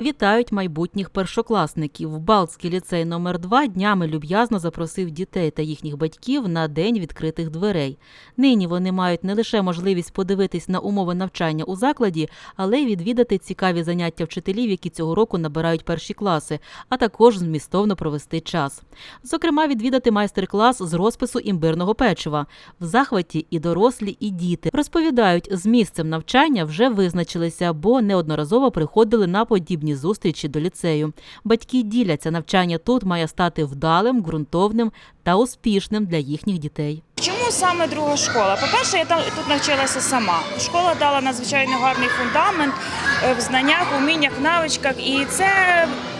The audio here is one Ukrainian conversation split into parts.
Вітають майбутніх першокласників. Балтський ліцей номер 2 днями люб'язно запросив дітей та їхніх батьків на день відкритих дверей. Нині вони мають не лише можливість подивитись на умови навчання у закладі, але й відвідати цікаві заняття вчителів, які цього року набирають перші класи, а також змістовно провести час. Зокрема, відвідати майстер-клас з розпису імбирного печива. В захваті і дорослі, і діти розповідають, з місцем навчання вже визначилися, бо неодноразово приходили на подібні зустрічі до ліцею. Батьки діляться, навчання тут має стати вдалим, ґрунтовним та успішним для їхніх дітей. Чому саме друга школа? По-перше, я там тут навчилася сама. Школа дала надзвичайно гарний фундамент е, в знаннях, уміннях, навичках, і це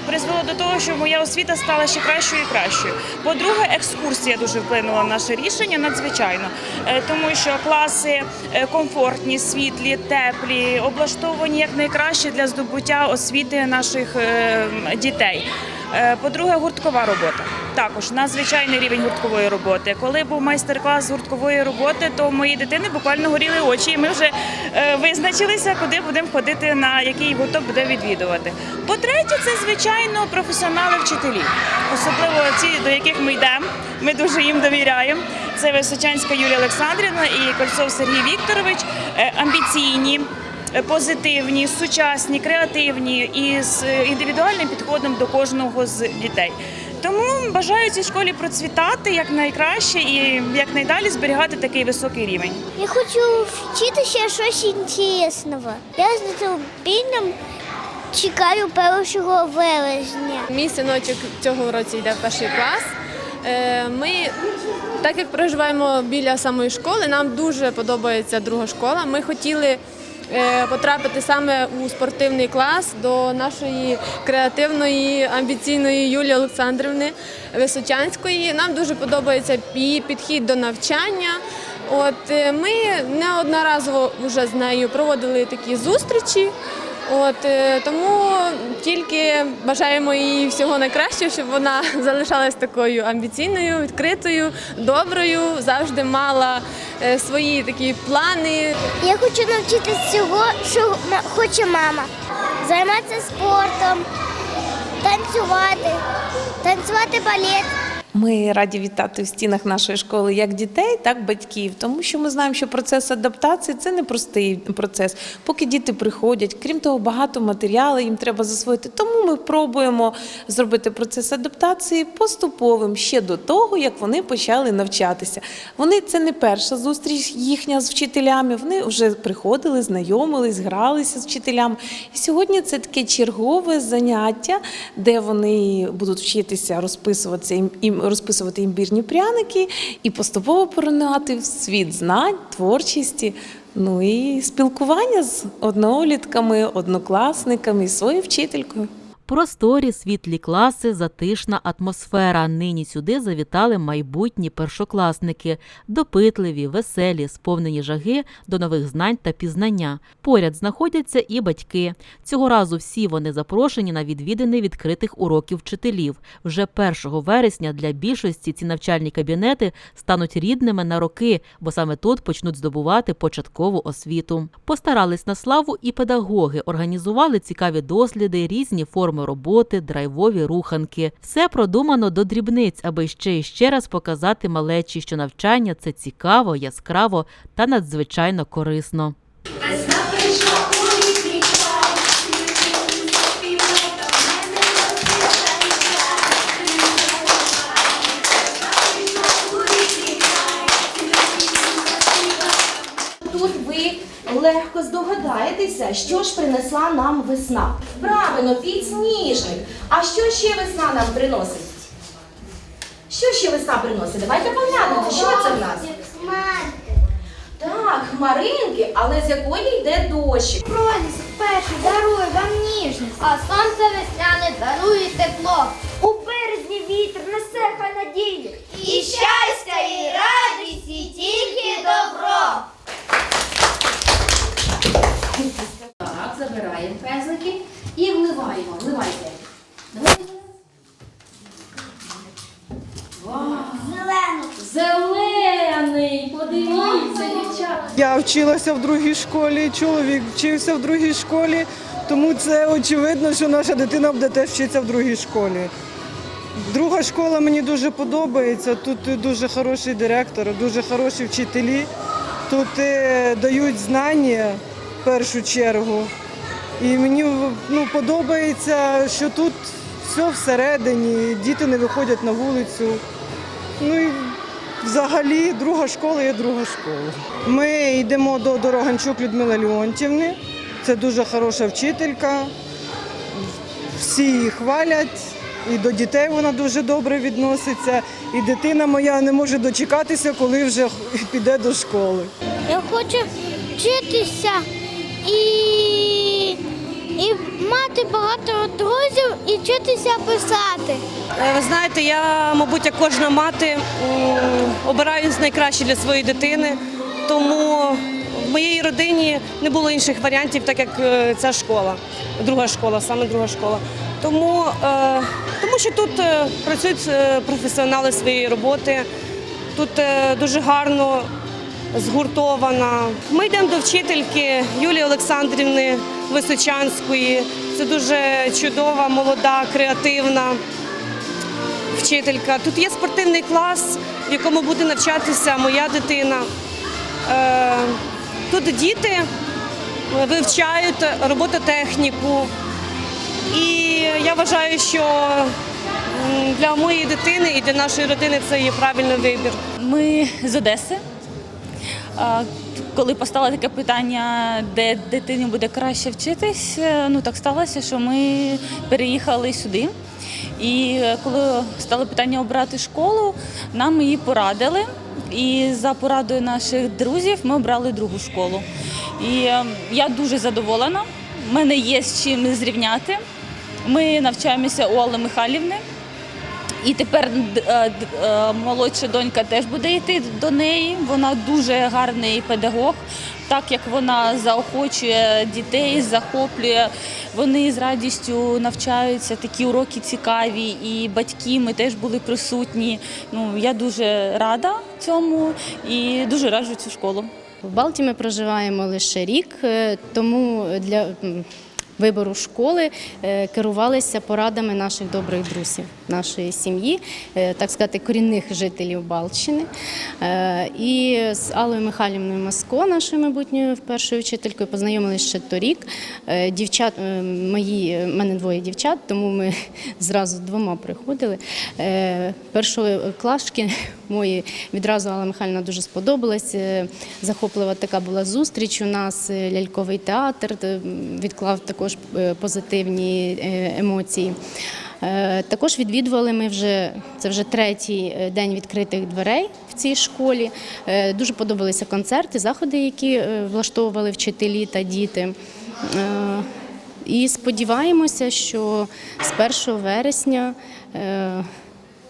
призвело до того, що моя освіта стала ще кращою і кращою. По-друге, екскурсія дуже вплинула на наше рішення надзвичайно, Е, тому що класи е, комфортні, світлі, теплі, облаштовані як найкраще для здобуття освіти наших е, дітей. Е, По-друге, гурткова робота. Також надзвичайний рівень гурткової роботи. Коли був майстер-клас з гурткової роботи, то у моїй дитини буквально горіли очі, і ми вже е, визначилися, куди будемо ходити, на який гурток буде відвідувати. По-третє, це звичайно професіонали вчителі, особливо ті, до яких ми йдемо. Ми дуже їм довіряємо. Це Височанська Юлія Олександрівна і Кольцов Сергій Вікторович, Е, амбіційні позитивні, сучасні, креативні і з е, індивідуальним підходом до кожного з дітей. Тому бажаю цій школі процвітати якнайкраще і якнайдалі зберігати такий високий рівень. Я хочу вчити ще щось інтересного. Я з нетерпінням чекаю 1 вересня. Мій синочок цього році йде в перший клас. Е, Ми, так як проживаємо біля самої школи, нам дуже подобається друга школа. Ми хотіли е, потрапити саме у спортивний клас до нашої креативної, амбіційної Юлії Олександрівни Височанської. Нам дуже подобається її підхід до навчання. От е, ми неодноразово вже з нею проводили такі зустрічі. От е, тому тільки бажаємо їй всього найкращого, щоб вона залишалась такою амбіційною, відкритою, доброю, завжди мала е, свої такі плани. Я хочу навчитися цього, що хоче мама. Займатися спортом, танцювати, танцювати балет. Ми раді вітати в стінах нашої школи як дітей, так і батьків, тому що ми знаємо, що процес адаптації це непростий процес. Поки діти приходять, крім того, багато матеріалу їм треба засвоїти. Тому ми пробуємо зробити процес адаптації поступовим ще до того, як вони почали навчатися. Вони це не перша зустріч їхня з вчителями. Вони вже приходили, знайомились, гралися з вчителями. І сьогодні це таке чергове заняття, де вони будуть вчитися розписуватися ім- розписувати імбірні пряники і поступово поринати в світ знань, творчості. Ну і спілкування з однолітками, однокласниками і своєю вчителькою. Просторі, світлі класи, затишна атмосфера. Нині сюди завітали майбутні першокласники, допитливі, веселі, сповнені жаги до нових знань та пізнання. Поряд знаходяться і батьки. Цього разу всі вони запрошені на відвідини відкритих уроків вчителів. Вже 1 вересня для більшості ці навчальні кабінети стануть рідними на роки, бо саме тут почнуть здобувати початкову освіту. Постарались на славу і педагоги, організували цікаві досліди, різні форми роботи, драйвові руханки. Все продумано до дрібниць, аби ще і ще раз показати малечі, що навчання це цікаво, яскраво та надзвичайно корисно. Легко здогадаєтеся, що ж принесла нам весна. Правильно, підсніжник. А що ще весна нам приносить? Що ще весна приносить? Давайте поглянемо, що це в нас? Так, хмаринки, але з якої йде дощик? Проліс перший дарує вам ніжність, а сонце весняне дарує тепло. У березні вітер несе хай надію. І щастя, і радість, і тільки добро. Так, забираємо пезлики і вливаємо. Вливайте. Давайте. Зелений! Подивіться, дівчата. Я вчилася в другій школі, чоловік вчився в другій школі. Тому це очевидно, що наша дитина буде теж вчитися в другій школі. Друга школа мені дуже подобається. Тут дуже хороший директор, дуже хороші вчителі. Тут е, дають знання першу чергу. І мені ну, подобається, що тут все всередині, діти не виходять на вулицю. Ну і взагалі друга школа є друга школа. Ми йдемо до Дороганчук Людмили Леонтівни. Це дуже хороша вчителька. Всі її хвалять. І до дітей вона дуже добре відноситься. І дитина моя не може дочекатися, коли вже піде до школи. Я хочу вчитися і, і мати багато друзів і вчитися писати. Е, Ви знаєте, я, мабуть, як кожна мати, обираю найкраще для своєї дитини, тому в моїй родині не було інших варіантів, так як е, ця школа, друга школа, саме друга школа. Тому, е, тому що тут працюють професіонали своєї роботи, тут дуже гарно згуртована. Ми йдемо до вчительки Юлії Олександрівни Височанської. Це дуже чудова, молода, креативна вчителька. Тут є спортивний клас, в якому буде навчатися моя дитина. Е, Тут діти вивчають робототехніку. І я вважаю, що для моєї дитини і для нашої родини це є правильний вибір. Ми з Одеси. Коли постало таке питання, де дитині буде краще вчитись, е, ну так сталося, що ми переїхали сюди. І е, коли стало питання обрати школу, нам її порадили. І за порадою наших друзів ми обрали другу школу. І е, я дуже задоволена. У мене є з чим зрівняти. Ми навчаємося у Алли Михайлівни. І тепер е, д- е, молодша донька теж буде йти до неї. Вона дуже гарний педагог, так як вона заохочує дітей, захоплює. Вони з радістю навчаються, такі уроки цікаві, і батьки ми теж були присутні. Ну я дуже рада цьому і дуже раджу цю школу. В Балті ми проживаємо лише рік, е, тому для вибору школи е, керувалися порадами наших добрих друзів, нашої сім'ї, е, так сказати, корінних жителів Балчини. Е, І з Аллою Михайлівною Маско, нашою майбутньою першою вчителькою, познайомилися ще торік. Дівчат мої, мене двоє дівчат, тому ми зразу двома приходили. Е, Першоклашки мої відразу Алла Михайлівна дуже сподобалась. Е, Захоплива така була зустріч. У нас ляльковий театр відклав також е, позитивні е, емоції. Е, Також відвідували ми вже це вже третій день відкритих дверей в цій школі. Дуже подобалися концерти, заходи, які влаштовували вчителі та діти. І сподіваємося, що з 1 вересня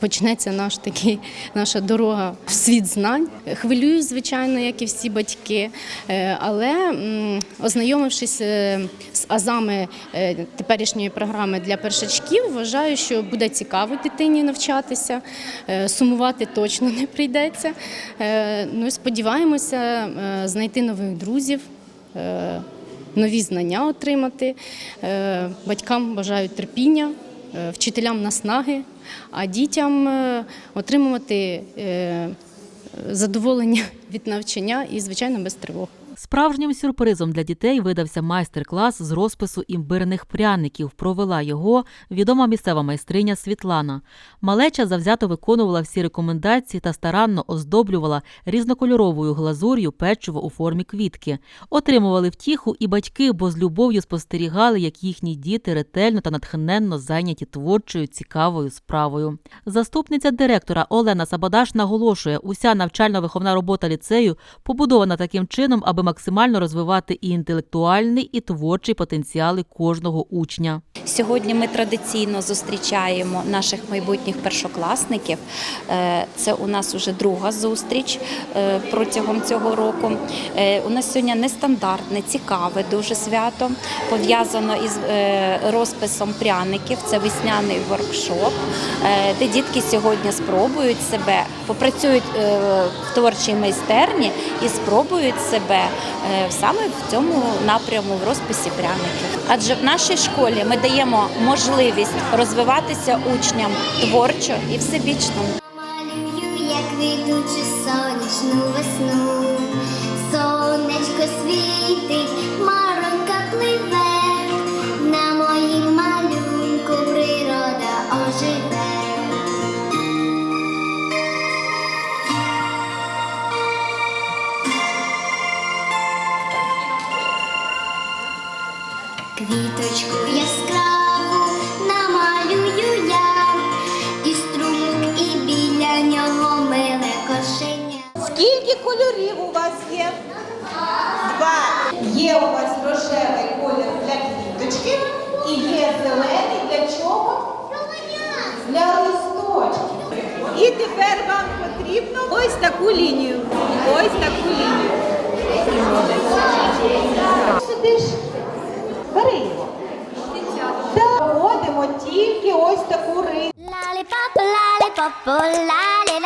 почнеться наш такий, наша дорога в світ знань. Хвилююсь, звичайно, як і всі батьки, е, але ознайомившись е, з азами е, теперішньої програми для першачків, вважаю, що буде цікаво дитині навчатися, сумувати точно не прийдеться. Ну сподіваємося знайти нових друзів. Нові знання отримати. Батькам бажають терпіння, вчителям наснаги, а дітям е, отримувати е, задоволення від навчання і, звичайно, без тривог. Справжнім сюрпризом для дітей видався майстер-клас з розпису імбирних пряників. Провела його відома місцева майстриня Світлана. Малеча завзято виконувала всі рекомендації та старанно оздоблювала різнокольоровою глазур'ю печиво у формі квітки. Отримували втіху і батьки, бо з любов'ю спостерігали, як їхні діти ретельно та натхненно зайняті творчою цікавою справою. Заступниця директора Олена Сабадаш наголошує, уся навчально-виховна робота ліцею побудована таким чином, аби максимально розвивати і інтелектуальний, і творчий потенціали кожного учня. Сьогодні ми традиційно зустрічаємо наших майбутніх першокласників. Е, Це у нас вже друга зустріч е, протягом цього року. Е, У нас сьогодні нестандартне, цікаве дуже свято, пов'язано із розписом пряників. Це весняний воркшоп, де дітки сьогодні спробують себе, попрацюють в творчій майстерні і спробують себе саме в цьому напряму в розписі пряників. Адже в нашій школі ми даємо можливість розвиватися учням творчо і всебічно. Малюю, як квітучу сонячну весну. Сонечко світить, Скільки кольорів у вас є? Два. Є у вас рожевий колір для квіточки і є зелений для чого? Для листочків. І тепер вам потрібно ось таку лінію. Ось таку лінію. Сидиш, бери його. Проводимо тільки ось таку рису. Lollipop, lollipop, lolly,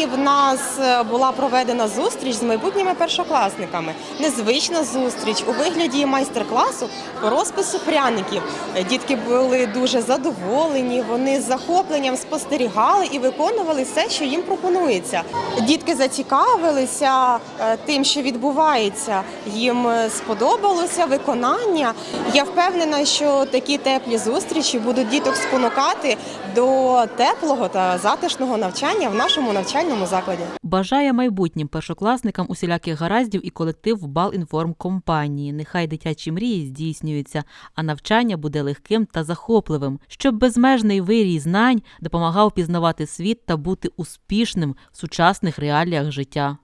Сьогодні в нас е, була проведена зустріч з майбутніми першокласниками. Незвична зустріч у вигляді майстер-класу по розпису пряників. Дітки були дуже задоволені. Вони з захопленням спостерігали і виконували все, що їм пропонується. Дітки зацікавилися е, тим, що відбувається. Їм е, сподобалося виконання. Я впевнена, що такі теплі зустрічі будуть діток спонукати до теплого та затишного навчання в нашому навчальному закладі. Бажає майбутнім першокласникам усіляких гараздів і колектив Балінформкомпанії. Нехай дитячі мрії здійснюються, а навчання буде легким та захопливим, щоб безмежний вирій знань допомагав пізнавати світ та бути успішним в сучасних реаліях життя.